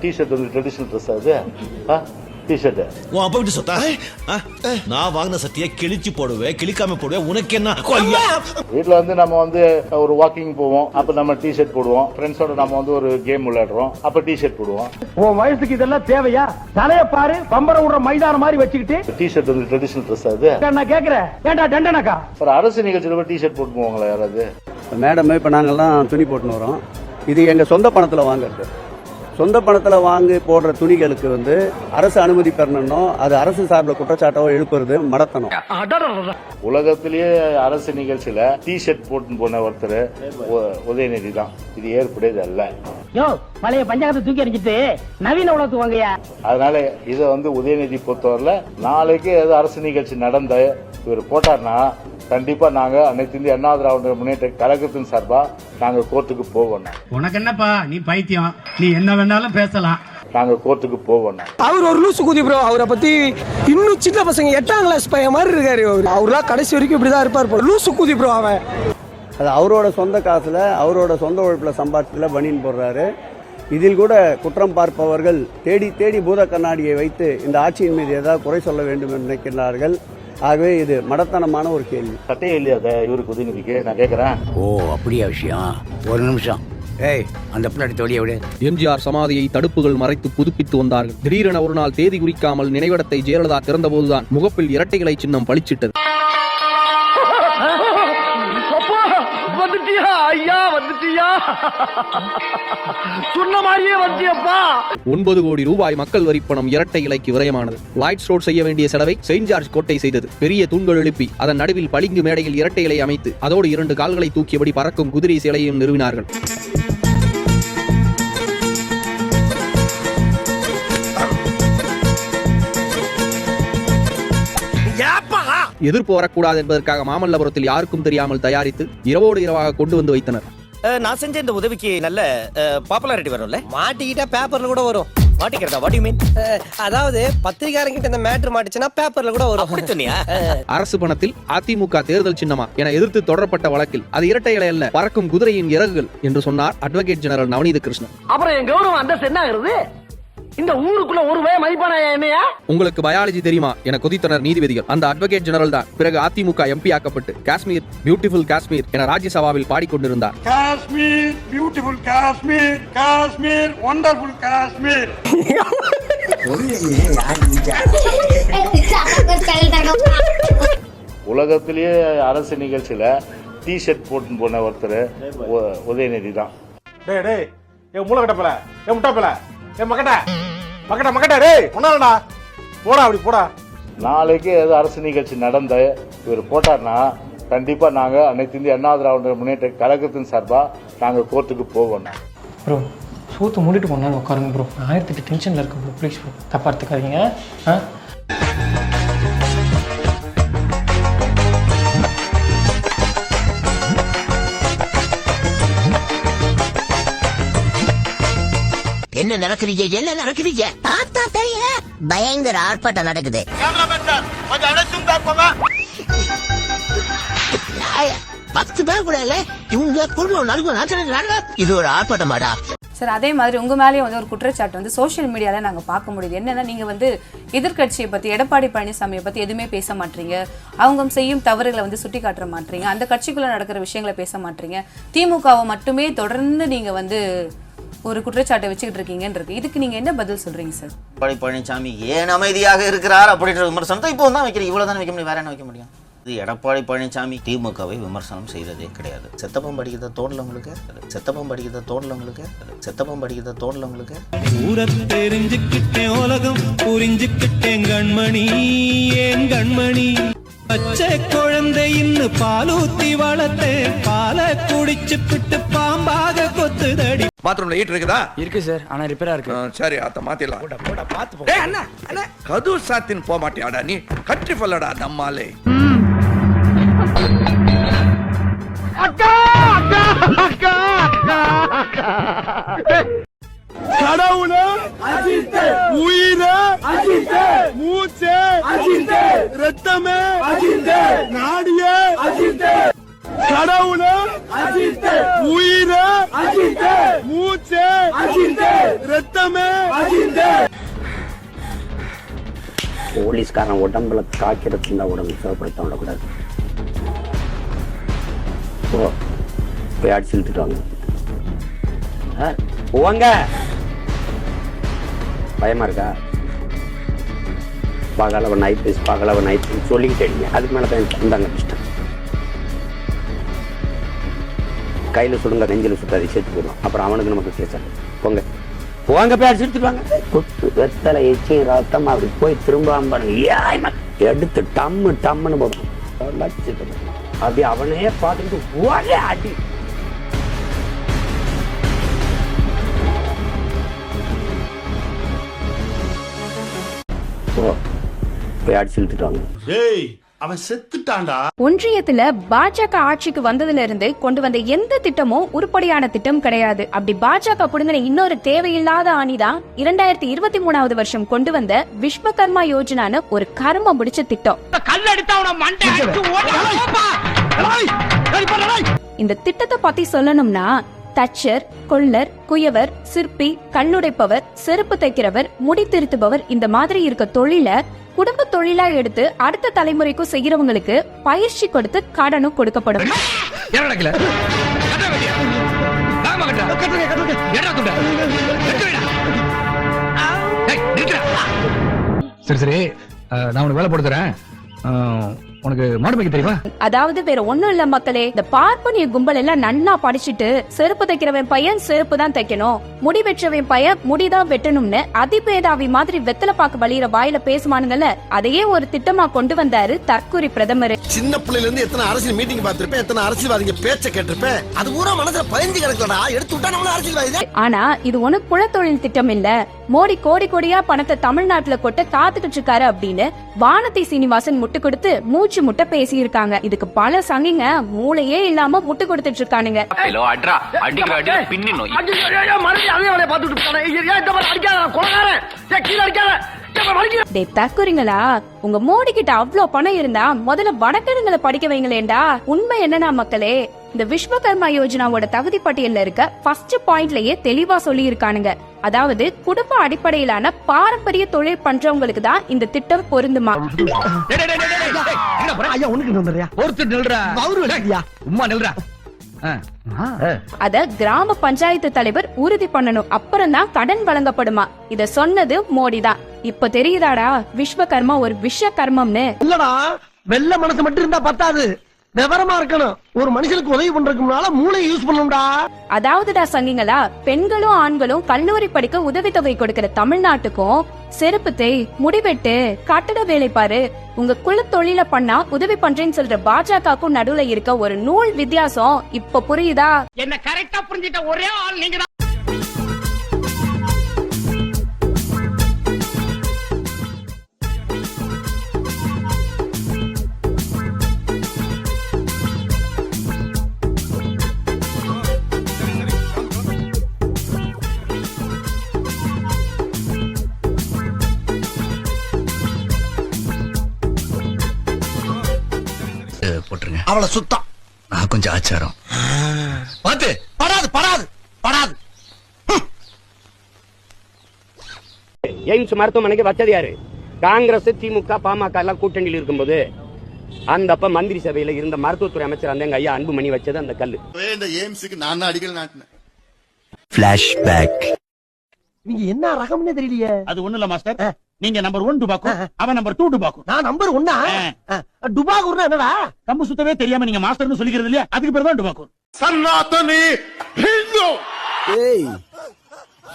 T shirt வந்து traditional dress அது ஆ T shirt உன் அப்பா விட்டு சொத்தா? நான் வாங்கின சத்திய கிழிச்சு போடுவேன் கிழிக்காம போடுவேன் உனக்கு என்ன கொய்யா. வீட்டில் வந்து நம்ம வந்து ஒரு வாக்கிங் போவோம் அப்போ நம்ம டிஷர்ட் போடுவோம் ஃப்ரெண்ட்ஸோட நம்ம வந்து ஒரு கேம் விளையாடுறோம் அப்போ டிஷர்ட் போடுவோம் உன் வயசுக்கு இதெல்லாம் தேவையா தலைய பாரு பம்பர விடுற மைதானம் மாதிரி வச்சுக்கிட்டு டிஷர்ட் வந்து ட்ரெடிஷனல் ட்ரெஸ் அது நான் கேக்குறேன் ஏண்டா டண்டனக்கா ஒரு அரசு நிகழ்ச்சியில் போய் டிஷர்ட் போட்டு போவாங்களா யாராவது மேடம் இப்போ நாங்கள்லாம் துணி போட்டுன்னு வரோம் இது எங்கள் சொந்த பணத்தில் வாங்குறது சொந்த பணத்தில் வாங்கி போடுற துணிகளுக்கு வந்து அரசு அனுமதி பெறணும் அது அரசு சார்பில் குற்றச்சாட்டோ எழுப்புறது மடத்தனம். உலகத்திலேயே அரசு நிகழ்ச்சியில டிஷர்ட் போட்டு போன ஒருத்தர் உ- உதயநிதி தான் இது ஏற்புடையது அல்ல யோ பழைய பஞ்சாயத்தை தூக்கி எறிஞ்சிட்டு நவீன உலகத்துக்கு வாங்கயா அதனால இதை வந்து உதயநிதி பொறுத்தவரையில நாளைக்கு ஏதோ அரசு நிகழ்ச்சி நடந்த இவர் போட்டார்னா கண்டிப்பா நாங்க அனைத்து இந்திய அண்ணா திராவிட முன்னேற்ற கழகத்தின் சார்பா நாங்க கோர்ட்டுக்கு போவோம் உனக்கு என்னப்பா நீ பைத்தியம். நீ என்ன வேணாலும் பேசலாம். நாங்க கோர்ட்டுக்கு போவோம் அவர் ஒரு லூசு குதி ப்ரோ அவரை பத்தி இன்னும் சின்ன பசங்க எட்டாம் கிளாஸ் பையன் மாதிரி இருக்காரு அவர் அவர்லாம் கடைசி வரைக்கும் இப்படிதான் இருப்பார் போல. லூசு குதி ப்ரோ அவன். அது அவரோட சொந்த காசில் அவரோட சொந்த உழைப்பில் சம்பாதிச்சதில் பனியன் போடுறாரு. இதில் கூட குற்றம் பார்ப்பவர்கள் தேடி தேடி பூத கண்ணாடியை வைத்து இந்த ஆட்சியின் மீது ஏதாவது குறை சொல்ல வேண்டும் என்று நினைக்கிறார்கள் ஆகவே இது மடத்தனமான ஒரு கேள்வி. சட்டையே இல்லையா இவருக்கு உதயநிதிக்கு நான் கேட்கறேன் ஓ அப்படியா விஷயம்? ஒரு நிமிஷம். ஏய் அந்த பிள்ளாடி தொழிய விடு. எம்ஜிஆர் சமாதியை தடுப்புகள் மறைத்து புதுப்பித்து வந்தார்கள். திடீரென ஒரு நாள் தேதி குறிக்காமல் நினைவிடத்தை ஜெயலலிதா திறந்தபோதுதான் முகப்பில் இரட்டைகளை சின்னம் பளிச்சிட்டது. சொன்ன மாதிரியே வந்துட்டியப்பா ஒன்பது கோடி ரூபாய் மக்கள் வரி பணம் இரட்டை இலைக்கு விரயமானது. லைட்ஸ் ரோட் செய்ய வேண்டிய செலவை செயின்ட் ஜார்ஜ் கோட்டை செய்தது. பெரிய தூண்கள் எழுப்பி அதன் நடுவில் பளிங்கு மேடையில் இரட்டை இலை அமைத்து அதோடு இரண்டு கால்களை தூக்கியபடி பறக்கும் குதிரை சிலையையும் நிறுவினார்கள். எதிர்ப்பு வரக்கூடாது என்பதற்காக மாமல்லபுரத்தில் யாருக்கும் தெரியாமல் தயாரித்து இரவோடு இரவாக கொண்டு வந்து வைத்தனர். நான் செஞ்ச இந்த உதவிக்கு நல்ல பாப்புலாரிட்டி வரும்ல? மாட்டிக்கிட்டா பேப்பர்ல கூட வரும். மாட்டிக்கிறதா? வாட் யூ மீன் அதாவது பத்திரிகாரங்கிட்ட இந்த மேட்ரு மாட்டுச்சுன்னா பேப்பர்ல கூட வரும். அப்படி சொன்னியா? அரசு பணத்தில் அதிமுக தேர்தல் சின்னமா என எதிர்த்து தொடரப்பட்ட வழக்கில் அது இரட்டை இலை அல்ல பறக்கும் குதிரையின் இறகுகள் என்று சொன்னார் அட்வொகேட் ஜெனரல் நவநீத கிருஷ்ணன். அப்புறம் என் கௌரவம் அந்த என்ன ஆகுறது இந்த ஊருக்குள்ள ஒரு வே மதிப்பானா என்னையா? உங்களுக்கு பயாலஜி தெரியுமா? என கொதித்தனர் நீதிபதிகள். அந்த அட்வொகேட் ஜெனரல் தான். பிறகு அதிமுக எம்பி ஆக்கப்பட்டு காஷ்மீர் பியூட்டிஃபுல் காஷ்மீர் என ராஜ்யசபாவில் பாடிக்கொண்டிருந்தார். Kashmir beautiful Kashmir Kashmir wonderful Kashmir. உலகத்திலேயே அரசு நிகழ்ச்சியில டிஷர்ட் போட்டு போன ஒருத்தர் உதயநிதி தான். டேய் டேய் என் மூளை கட்டப்பல என் முட்டாப்பல என் மக்கட்ட மக்கட்ட மக்கட்ட டேய் ஒன்னாலடா போடா அப்படி போடா. நாளைக்கு ஏதோ அரசு நிகழ்ச்சி நடந்த இவர் போட்டார்னா கண்டிப்பா நாங்க அனைத்து இந்திய அண்ணா திராவிட முன்னேற்ற கழகத்தின் சார்பா நாங்க கோர்ட்டுக்கு போவோம் ப்ரோ சூத்து மூடிட்டு கொண்டாந்து உட்காருங்க ப்ரோ ஆயிரத்தி எட்டு டென்ஷனில் இருக்கு ப்ரோ ப்ளீஸ் ப்ரோ தப்பா எடுத்துக்காதீங்க ஆ? என்ன நடக்கிறீங்க என்ன நடக்கிறீங்க பார்த்தா தெரியும் பயங்கர ஆர்ப்பாட்டம் நடக்குது. பத்து பேர் கூட இல்ல. இவங்க குடும்பம் நடுங்க இது ஒரு ஆர்ப்பாட்டமாடா. சார் அதே மாதிரி உங்க மேலேயும் வந்து ஒரு குற்றச்சாட்டு வந்து சோஷியல் மீடியால நாங்க பார்க்க முடியுது. என்னன்னா நீங்க வந்து எதிர்க்கட்சியை பத்தி எடப்பாடி பழனிசாமியை பத்தி எதுவுமே பேச மாட்டீங்க. அவங்க செய்யும் தவறுகளை வந்து சுட்டி காட்ட மாட்டீங்க. அந்த கட்சிக்குள்ள நடக்கிற விஷயங்களை பேச மாட்டீங்க. திமுகவை மட்டுமே தொடர்ந்து நீங்க வந்து ஒரு குற்றச்சாட்டை வச்சுக்கிட்டு இருக்கீங்கன்றது இதுக்கு நீங்க என்ன பதில் சொல்றீங்க சார் எடப்பாடி பழனிசாமி ஏன் அமைதியாக இருக்கிறார் அப்படின்ற விமர்சனத்தை இப்போ தான் வைக்கிறீங்க. இவ்வளவு வைக்க முடியும் வேற என்ன வைக்க முடியும்? இது எடப்பாடி பழனிசாமி திமுகவை விமர்சனம் செய்ததே கிடையாது. செத்தப்பம் படிக்கிறத தோணல உங்களுக்கு? செத்தப்பம் படிக்கிறத தோணல உங்களுக்கு? செத்தப்பம் படிக்கிறத தோணல உங்களுக்கு? ஊரை தெரிஞ்சுக்கிட்டேன் உலகம் புரிஞ்சுக்கிட்டேன் கண்மணி ஏன் கண்மணி? பச்சை குழந்தை இன்னும் பாலூத்தி வளர்த்தேன். பாலை குடிச்சு பிட்டு பாம்பாக கொத்துதடி. பாத்ரூம்ல ஹீட் இருக்குதா? இருக்கு சார் ஆனா ரிப்பேரா இருக்கு. சரி அத மாத்திடலாம். டேய் அண்ணா அண்ணா. கது சாத்தின் போக மாட்டியாடா நீ? கட்டி ஃபல்லடா நம்மாலே. கடவுள அஜித் உயிர அஜித் மூச்சே அஜித் ரத்தமே அஜித் நாடிய. அஜித் கடவுள போலீஸ்காரன் உடம்புல காய்க்கிறது இருந்தா உடம்பு சிவப்படுத்த விடக்கூடாது. ஓ போய் அடிச்சு இழுத்துட்டு வாங்க. போங்க. பயமா இருக்கா? பகலவ நைட் பீஸ் பகலவ நைட் பீஸ் சொல்லிக்கிட்டே அதுக்கு மேலே தான் இந்தாங்க கஷ்டம் கையில் சுடுங்க நெஞ்சில் சுட்டாதி சேர்த்து போயிடும் அப்புறம் அவனுக்கு நமக்கு கேசாது போங்க. போங்க போய் அடிச்சு எடுத்துட்டு வாங்க. குத்து வெத்தலை எச்சி ரத்தம் அப்படி போய் திரும்பாம பாருங்க. எடுத்து டம்மு டம்முன்னு போடும் அப்படி அவனே பார்த்துட்டு ஒரே அடி. ஓ போய் அடிச்சு இழுத்துட்டு வாங்க. ஏய் அவன் செத்துட்டான்டா. ஒன்றியத்துல பாஜக ஆட்சிக்கு வந்ததுல இருந்து கொண்டு வந்த எந்த திட்டமும் உருப்படியான திட்டம் கிடையாது. அப்படி பாஜக புடுங்கின இன்னொரு தேவையில்லாத ஆணிதான் இரண்டாயிரத்தி இருபத்தி மூணாவது வருஷம் கொண்டு வந்த விஸ்வகர்மா யோஜனான்னு ஒரு கர்மம் பிடிச்ச திட்டம். இந்த திட்டத்தை பத்தி சொல்லணும்னா தச்சர் கொள்ளர் குயவர் சிற்பி கல்லுடைப்பவர் செருப்பு தைக்கிறவர் முடி திருத்துபவர் இந்த மாதிரி இருக்க தொழில குடும்ப தொழிலா எடுத்து அடுத்த தலைமுறைக்கும் செய்யறவங்களுக்கு பயிற்சி கொடுத்து கடனும் கொடுக்கப்படும். சரி சரி. நான் உனக்கு வேலை போட்டு தரேன். உனக்கு மாடு மேய்க்க தெரியுமா? அதாவது வேற ஒண்ணும் இல்ல மக்களே. இந்த பார்ப்பனிய கும்பல் எல்லாம் நன்னா படிச்சுட்டு செருப்பு தைக்கிறவன் பையன் செருப்பு தான் தைக்கணும். முடி வெட்டுறவன் பையன் முடிதான் வெட்டணும்னு அதிபேதாவி மாதிரி வெத்தலை பாக்கு வழியிற வாயில பேசுமானுங்கல்ல அதையே ஒரு திட்டமா கொண்டு வந்தாரு தற்கூரி பிரதமர். சின்ன பிள்ளைல இருந்து எத்தனை அரசியல் மீட்டிங் பார்த்திருப்பேன் எத்தனை அரசியல்வாதிங்க பேச்ச கேட்டிருப்பேன் அது பூரா மனசுல பதிஞ்சு கிடக்கலடா எடுத்து விட்டா நம்மள அரசியல்வாதி ஆனா இது ஒண்ணு குலத்தொழில் திட்டம் இல்ல. மோடி கோடி கோடியா பணத்தை தமிழ்நாட்டுல கொட்ட காத்துக்கிட்டு இருக்காரு அப்படின்னு வானதி சீனிவாசன் முட்டு கொடுத்து மூச்சு முட்டை பேசி இருக்காங்க இதுக்கு பல சங்கிங்க மூளையே இல்லாம முட்டு கொடுத்துட்டு இருக்கானுங்க டேய் தக்குறீங்களா உங்க மோடி கிட்ட அவ்ளோ பணம் இருந்தா முதல்ல வடக்கிழங்களை படிக்க வைங்களேண்டா உண்மை என்னன்னா மக்களே இந்த விஸ்வகர்மா யோஜனாவோட தகுதி பட்டியல்ல இருக்க ஃபர்ஸ்ட் பாயிண்ட்லயே தெளிவா சொல்லி இருக்கானுங்க அதாவது குடும்ப அடிப்படையிலான பாரம்பரிய தொழில் பண்றவங்களுக்கு தான் இந்த திட்டம் பொருந்துமா? ஐயா உனக்கு வந்துடுறியா? ஒருத்தர் நில்றா. அவரு உமா நில்றா. அத கிராம பஞ்சாயத்து தலைவர் உறுதி பண்ணணும். அப்புறம் தான் கடன் வழங்கப்படுமா? இத சொன்னது மோடி தான். இப்ப தெரியுதாடா விஸ்வகர்மா ஒரு விஸ்வகர்மம்னு இல்லடா வெள்ள மனசு மட்டும் இருந்தா பத்தாது. விவரமா இருக்கணும். ஒரு மனுஷனுக்கு உதவி பண்றதுக்குனால மூளையை யூஸ் பண்ணணும்டா. அதாவதுடா சங்கிங்களா பெண்களும் ஆண்களும் கல்லூரி படிக்க உதவித்தொகை கொடுக்கிற தமிழ்நாட்டுக்கும் செருப்பு தேய் முடிவெட்டு கட்டட வேலை பாரு. உங்க குல தொழில பண்ணா உதவி பண்றேன்னு சொல்ற பாஜகவுக்கும் நடுவுல இருக்க ஒரு நூல் வித்தியாசம் இப்ப புரியுதா? என்ன கரெக்டா புரிஞ்சிட்ட ஒரே ஆள் நீங்க அவளை சுத்தம் நான் கொஞ்சம் ஆச்சாரம். பாத்து படாது படாது படாது. எய்ம்ஸ் மருத்துவமனைக்கு வச்சது யாரு? காங்கிரஸ் திமுக பாமக எல்லாம் கூட்டணியில் இருக்கும்போது அந்த அப்ப மந்திரி சபையில இருந்த மருத்துவத்துறை அமைச்சர் அந்த எங்க ஐயா அன்புமணி வச்சது அந்த கல்லு. இந்த எய்ம்ஸுக்கு நான் அடிக்கல் நாட்டினேன். நீங்க என்ன ரகம்னே தெரியலையே. அது ஒண்ணு இல்ல மாஸ்டர். நீங்க நம்பர் ஒன் டுபாக்கும் அவன் நம்பர் டூ டுபாக்கும் நான் நம்பர் ஒன்னா டுபாகூர்னா என்னடா? கம்பு சுத்தவே தெரியாம நீங்க மாஸ்டர்னு சொல்லிக்கிறது இல்லையா? அதுக்கு பேர் தான் டுபாக்கூர் சன்னாத்தனி ஹிந்து. ஏய்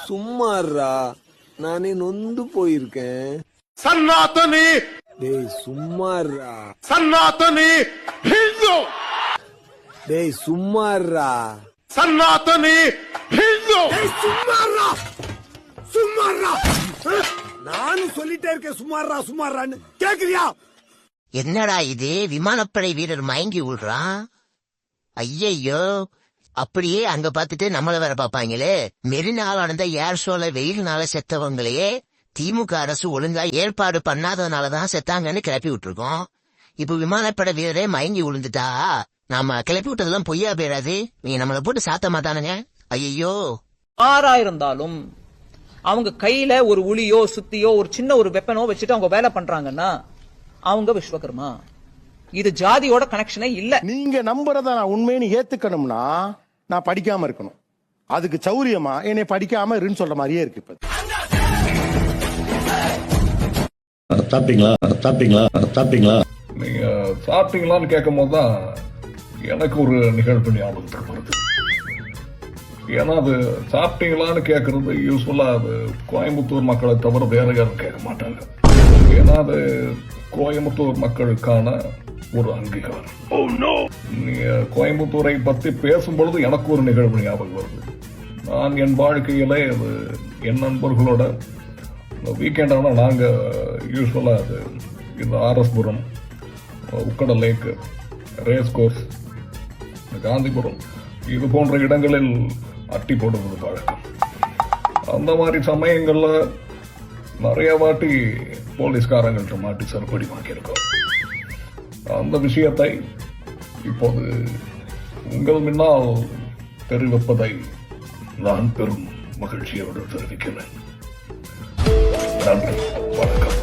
சும்மாறா நானே நொந்து போயிருக்கேன். சன்னாத்தனி டேய் சும்மாறா சன்னாத்தனி ஹிந்து. டேய் சும்மாறா சன்னாத்தனி ஹிந்து. சும்மாறா சும்மாறா நானும் சொல்லிட்டே இருக்கேன் சும்மாறா சும்மாறான்னு கேக்குறியா? என்னடா இது? விமானப்படை வீரர் மயங்கி விடுறான் ஐயையோ. அப்படியே அங்க பார்த்துட்டு நம்மள வேற பாப்பாங்களே மெரினால நடந்த ஏர் ஷோல வெயில்னால செத்தவங்களையே திமுக அரசு ஒழுங்கா ஏற்பாடு பண்ணாததுனாலதான் செத்தாங்கன்னு கிளப்பி விட்டுருக்கோம். இப்ப விமானப்படை வீரரே மயங்கி விழுந்துட்டா நாம கிளப்பி விட்டதெல்லாம் பொய்யா போயிடாது. நீ நம்மள போட்டு சாத்த மாட்டானுங்க ஐயோ ஆறாயிருந்தாலும் அவங்க கையில ஒரு உளியோ சுத்தியோ ஒரு சின்ன ஒரு வெப்பனோ வச்சுட்டு அவங்க வேலை பண்றாங்கன்னா அவங்க விஸ்வகர்மா. இது ஜாதியோட கனெக்ஷனே இல்ல. நீங்க நம்புறத நான் உண்மைன்னு ஏத்துக்கணும்னா நான் படிக்காம இருக்கணும். அதுக்கு சௌரியமா என்னை படிக்காம இருன்னு சொல்ற மாதிரியே இருக்கு இப்ப. சாப்பிட்டீங்களா? சாப்பிட்டீங்களா? சாப்பிட்டீங்களா? நீங்க சாப்பிட்டீங்களான்னு கேட்கும் போது தான் எனக்கு ஒரு நிகழ்வு ஞாபகத்துக்கு வருது. ஏன்னா அது சாப்பிட்டீங்களான்னு கேட்கறது யூஸ்ஃபுல்லா அது கோயம்புத்தூர் மக்களை தவிர வேற யாரும் கேட்க மாட்டாங்க. ஏன்னா அது கோயம்புத்தூர் மக்களுக்கான ஒரு அங்கீகாரம். நீங்க கோயம்புத்தூரை பத்தி பேசும்பொழுது எனக்கு ஒரு நிகழ்வு ஞாபகம் வருது. நான் என் வாழ்க்கையில அது என் நண்பர்களோட வீக்கெண்ட் ஆனால் நாங்கள் யூஸ்வலாக அது இந்த RS Puram Ukkadam lake race course Gandhipuram. இது போன்ற இடங்களில் அட்டி போட்டு கொடுப்பாள் அந்த மாதிரி சமயங்களில் நிறைய வாட்டி போலீஸ்காரங்கள்ட்ட மாட்டி செருப்படி வாங்கியிருக்கோம். அந்த விஷயத்தை இப்போது உங்கள் முன்னால் தெரிவிப்பதை நான் பெரும் மகிழ்ச்சியோடு தெரிவிக்கிறேன். நன்றி வணக்கம்.